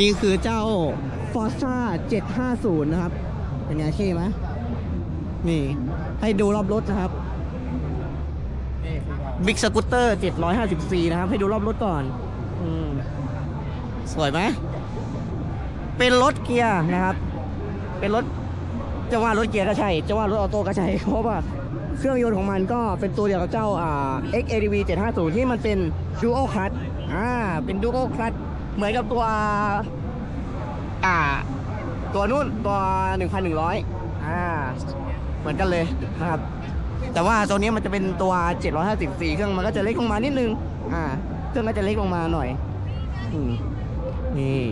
นี่คือเจ้า Forza 750 นะครับ เป็นไงเท่ไหมนี่ ให้ดูรอบรถนะครับบิ๊กสกูตเตอร์754นะครับ ให้ดูรอบรถก่อนอสวยไหม เป็นรถเกียร์นะครับ เป็นรถจะว่ารถเกียร์ก็ใช่ จะว่ารถออโต้ก็ใช่ เพราะว่าเครื่องยนต์ของมันก็เป็นตัวเดียวกับเจ้าอ่า XADV 750 ที่มันเป็น Dual Clutch อ่า เป็น Dual Clutch เหมือนกับตัว อ่า ตัวนู้นตัว 1,100 อ่า เหมือนกันเลยนะครับ แต่ว่าตัวนี้มันจะเป็นตัว 754เครื่องมันก็จะเล็กลงมานิดนึง อ่า เครื่องก็จะเล็กลงมาหน่อยอนี่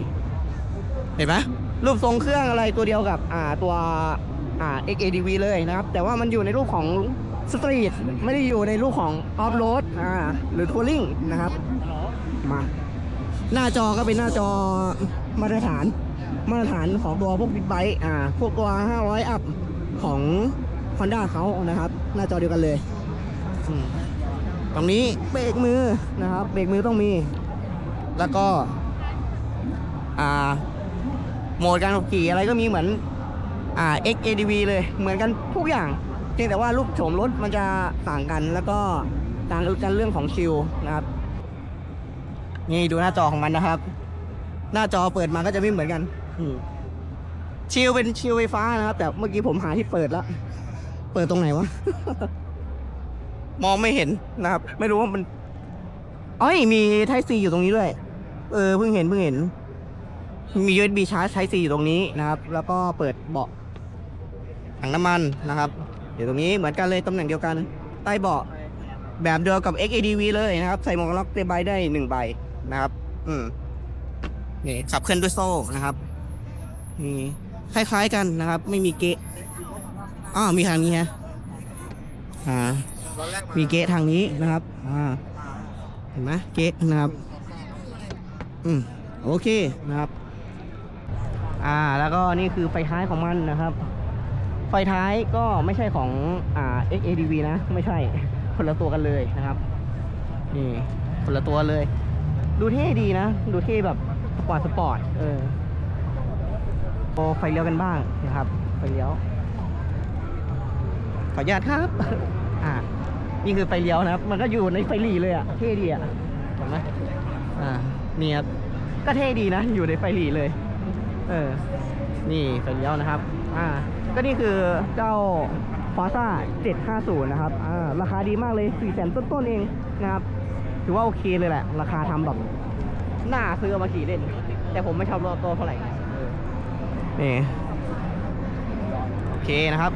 เห็นไหมรูปทรงเครื่องอะไรตัวเดียวกับ อ่าตัว อ่า XADV เลยนะครับ แต่ว่ามันอยู่ในรูปของสตรีทไม่ได้อยู่ในรูปของออฟโรดอ่าหรือทัวริงนะครับมา หน้าจอก็เป็นหน้าจอมาตรฐาน มาตรฐานของตัวพวกบิ๊กไบค์อ่า พวกตัว500 อัพของ Honda เขานะครับ หน้าจอเดียวกันเลย ตรงนี้เบรกมือนะครับ เบรกมือต้องมี แล้วก็ อ่า โหมดการขับขี่อะไรก็มีเหมือน อ่า XADV เลยเหมือนกันทุกอย่างเพียงแต่ว่ารูปโฉมรถมันจะต่างกัน แล้วก็ต่างกันเรื่องของชิลนะครับ นี่ดูหน้าจอของมันนะครับ หน้าจอเปิดมาก็จะไม่เหมือนกันชิลเป็นชิลไฟฟ้านะครับ แต่เมื่อกี้ผมหาที่เปิดแล้ว เปิดตรงไหนวะ มองไม่เห็นนะครับ ไม่รู้ว่ามันอ้อยมีไทซีอยู่ตรงนี้ด้วย เออเพิ่งเห็นเพิ่งเห็น มี USB ชาร์จไทซีอยู่ตรงนี้นะครับ แล้วก็เปิดเบาะถังน้ำมันนะครับอยู่ตรงนี้เหมือนกันเลยตำแหน่งเดียวกัน ใต้เบาะแบบเดียวกับ XADV เลยนะครับ ใส่หมวกกันน็อกเต็มใบได้หนึ่งใบ นะครับ อืมนี่ขับเคลื่อนด้วยโซ่นะครับนี่คล้ายๆกันนะครับ ไม่มีเกะอ้าวมีทางนี้ฮะอ่ามีเกะทางนี้นะครับ อ่า เห็นไหมเกะนะครับ อืมโอเคนะครับ อ่า แล้วก็นี่คือไฟท้ายของมันนะครับ ไฟท้ายก็ไม่ใช่ของอ่า XADV นะ ไม่ใช่คนละตัวกันเลยนะครับ นี่คนละตัวเลย ดูเท่ดีนะ ดูเท่แบบสปอร์ตสปอร์ตเออโอไฟเลี้ยวกันบ้างนะครับ ไฟเลี้ยว ขออนุญาตครับ อ่านี่คือไฟเลี้ยวนะครับ มันก็อยู่ในไฟหลีเลยอะเท่ดีอะเห็นไหมอ่านี่ครับก็เท่ดีนะ อยู่ในไฟหลีเลย เออ นี่ไฟเลี้ยวนะครับ อ่า ก็นี่คือเจ้าฟอร์ซ่า750 นะครับ อ่า ราคาดีมากเลย4แสนต้นๆเองนะครับ ถือว่าโอเคเลยแหละ ราคาทำแบบน่าซื้อมาขี่เล่น แต่ผมไม่ชอบรถตัวเท่าไหร่นี่โอเคนะครับ